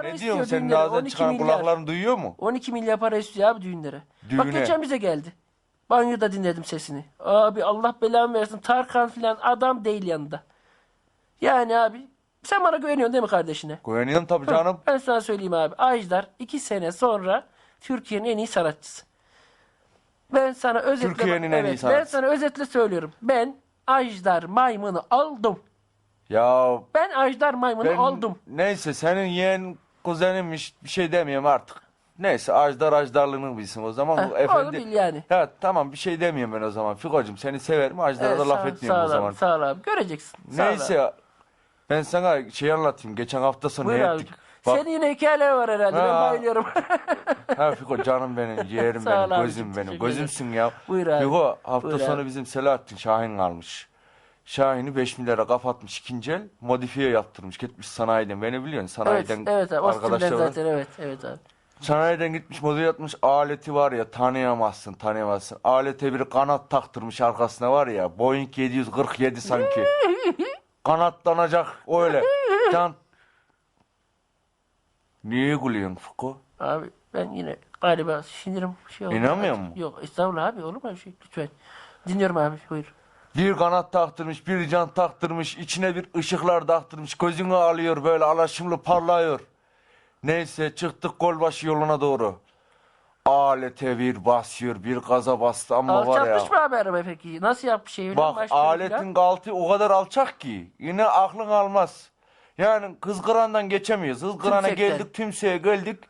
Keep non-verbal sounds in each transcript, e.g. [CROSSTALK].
para Ne istiyor diyorsun senin düğünlere, ağzından 12 çıkan milyar. kulakların duyuyor mu? 12 milyar para istiyor abi düğünlere. Bak Düğüne. geçen bize geldi. Banyoda dinledim sesini. Abi Allah belamı versin. Tarkan filan adam değil yanında. Yani abi sen bana güveniyorsun değil mi kardeşine? Güveniyorum tabii canım. Ben sana söyleyeyim abi. Ajdar iki sene sonra Türkiye'nin en iyi sanatçısı. Ben sana özetle Türkiye'nin en iyi evet, Ben sanatçısı. sana özetle söylüyorum. Ben Ajdar Maymun'u aldım. Ya Ben Ajdar Maymun'u ben aldım. neyse senin yeğen kuzenimmiş bir şey demiyorum artık. Neyse ajdar ajdarlığını bilsin o zaman. Bu onu efendi... bil yani. Ya tamam bir şey demiyorum ben o zaman. Fiko'cum seni severim ajdara Evet, da laf etmiyorum o ol zaman. Abi, sağ ol abi. Göreceksin. Sağ ol abi. Neyse ben sana şey anlatayım. Geçen hafta sonu Buyur ne abi. ettik? Bak, Senin yine hikayeler var herhalde. Ben Ha. bayılıyorum. [LAUGHS] ha Fiko canım benim, [LAUGHS] yeğerim Sağ ol benim, abicim, gözüm benim. teşekkür Gözümsün ya. Buyur abi. Fiko hafta Buyur sonu abi. bizim Selahattin Şahin kalmış. Şahin'i 5 milyara kapatmış ikinci el. Modifiye yaptırmış. Gitmiş sanayiden. Beni biliyorsun evet, sanayiden. evet abi. O arkadaşlar var. zaten evet. Evet abi. Sanayiden gitmiş model yapmış aleti var ya tanıyamazsın tanıyamazsın. Alete bir kanat taktırmış arkasına var ya Boeing 747 sanki. [LAUGHS] Kanatlanacak öyle. Can... Niye gülüyorsun Fuko? Abi ben yine galiba sinirim şey oldu. İnanmıyor musun? Yok estağfurullah abi olur mu öyle şey lütfen. Dinliyorum abi buyur. Bir kanat taktırmış, bir can taktırmış, içine bir ışıklar taktırmış, gözünü alıyor böyle alaşımlı parlıyor. Neyse çıktık Golbaşı yoluna doğru. Alete bir basıyor, bir gaza bastı ama var ya. Alçaltmış mı araba peki? Nasıl yapmış şey? Bak aletin altı o kadar alçak ki yine aklın almaz. Yani kızgırandan geçemiyoruz. Kızgırana Tümsekten. geldik tümseye geldik.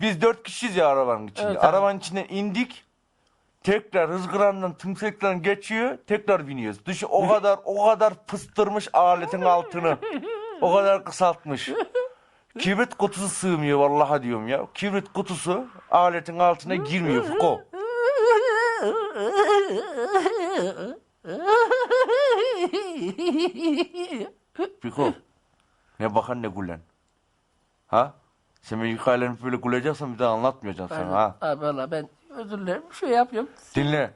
Biz dört kişiyiz ya arabanın içinde. Evet abi. arabanın içine indik. Tekrar hızgırandan tümsekten geçiyor. Tekrar biniyoruz. Dışı o kadar o kadar pıstırmış aletin altını. O kadar kısaltmış. Kibrit kutusu sığmıyor vallahi diyorum ya. Kibrit kutusu aletin altına girmiyor Fuko. Fiko. Ne bakan ne gülen. Ha? Sen hikayelerimi böyle güleceksen bir daha anlatmayacağım sana ha. Abi valla ben özür dilerim. Şey yapıyorum. Dinle.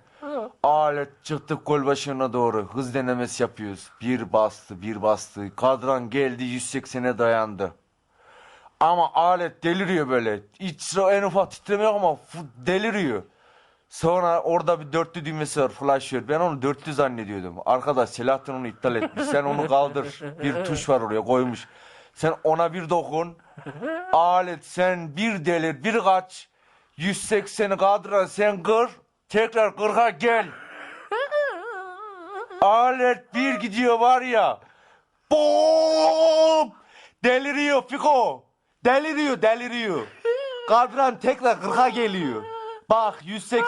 Alet çıktık gol başına doğru. Hız denemesi yapıyoruz. Bir bastı, bir bastı. Kadran geldi 180'e dayandı. Ama alet deliriyor böyle. İç en ufak titreme yok ama deliriyor. Sonra orada bir dörtlü düğmesi var flash Ben onu dörtlü zannediyordum. Arkadaş Selahattin onu iptal etmiş. Sen onu kaldır. Bir tuş var oraya koymuş. Sen ona bir dokun. Alet sen bir delir bir kaç. 180'i kadran sen kır. Tekrar 40'a gel. [LAUGHS] Alet bir gidiyor var ya. Bom! Deliriyor Fiko. Deliriyor deliriyor. Kadran tekrar 40'a geliyor. Bak 180,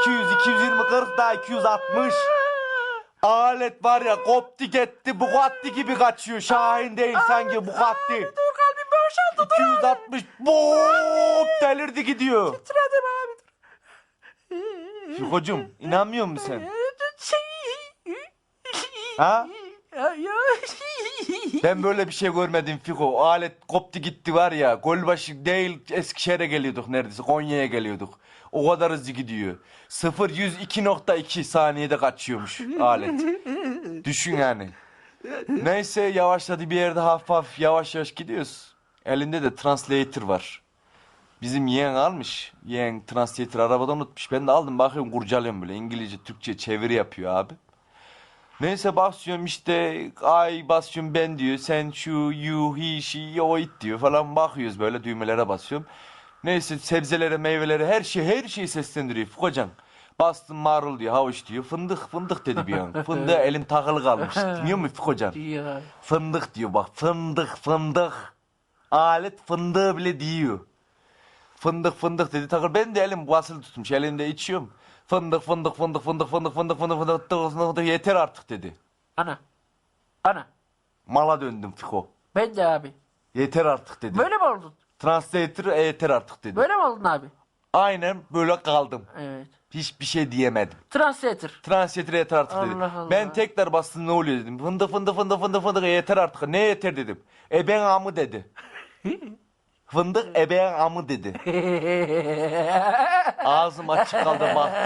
200, 220, 40 daha 260. Alet var ya koptu gitti Bugatti gibi kaçıyor. Şahin değil sanki Bugatti. Dur kalbim boşaldı. 260 bom delirdi gidiyor. Titredim abi. Fiko'cum inanmıyor musun sen? [LAUGHS] Ha? Ya, ya. Ben böyle bir şey görmedim Fiko. O alet koptu gitti var ya. Golbaşı değil Eskişehir'e geliyorduk neredeyse. Konya'ya geliyorduk. O kadar hızlı gidiyor. 0 100 2.2 saniyede kaçıyormuş alet. Düşün yani. Neyse yavaşladı bir yerde hafif hafif yavaş yavaş gidiyoruz. Elinde de translator var. Bizim yeğen almış. Yeğen translator arabada unutmuş. Ben de aldım bakıyorum kurcalıyorum böyle. İngilizce, Türkçe çeviri yapıyor abi. Neyse basıyorum işte ay basıyorum ben diyor. Sen şu you he she o it diyor falan bakıyoruz böyle düğmelere basıyorum. Neyse sebzelere meyvelere her şey her şeyi seslendiriyor Fukacan. Bastım marul diyor havuç diyor. Fındık fındık dedi bir an. Fındığa elim takılı kalmış. [LAUGHS] Dinliyor musun Fukacan? Fındık diyor bak fındık fındık. Alet fındığı bile diyor. Fındık fındık dedi takır. Ben de elim basılı tutmuş elimde içiyorum. Fındık fındık fındık fındık fındık fındık fındık fındık fındık fındık yeter artık dedi. Ana. Ana. Mala döndüm Fiko. Ben de abi. Yeter artık dedi. Böyle mi oldun? Translator e, yeter artık dedi. Böyle mi oldun abi? Aynen böyle kaldım. Evet. Hiçbir şey diyemedim. Translator. Translator yeter artık dedi. Allah Allah. Ben tekrar bastım ne oluyor dedim. Fındık fındık fındık fındık fındık yeter artık. Ne yeter dedim. E ben amı dedi. Fındık e ben amı dedi. [LAUGHS] Ağzım açık kaldı baktım.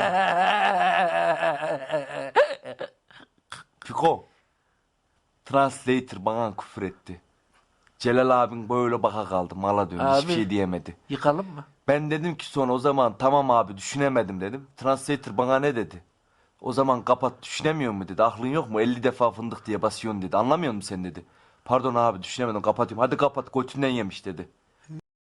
Fiko. Translator bana küfür etti. Celal abin böyle baka kaldı mala dönüyor hiçbir şey diyemedi. Yıkalım mı? Ben dedim ki sonra o zaman tamam abi düşünemedim dedim. Translator bana ne dedi? O zaman kapat düşünemiyor mu dedi. Aklın yok mu? 50 defa fındık diye basıyorsun dedi. Anlamıyor musun sen dedi. Pardon abi düşünemedim kapatıyorum. Hadi kapat götünden yemiş dedi.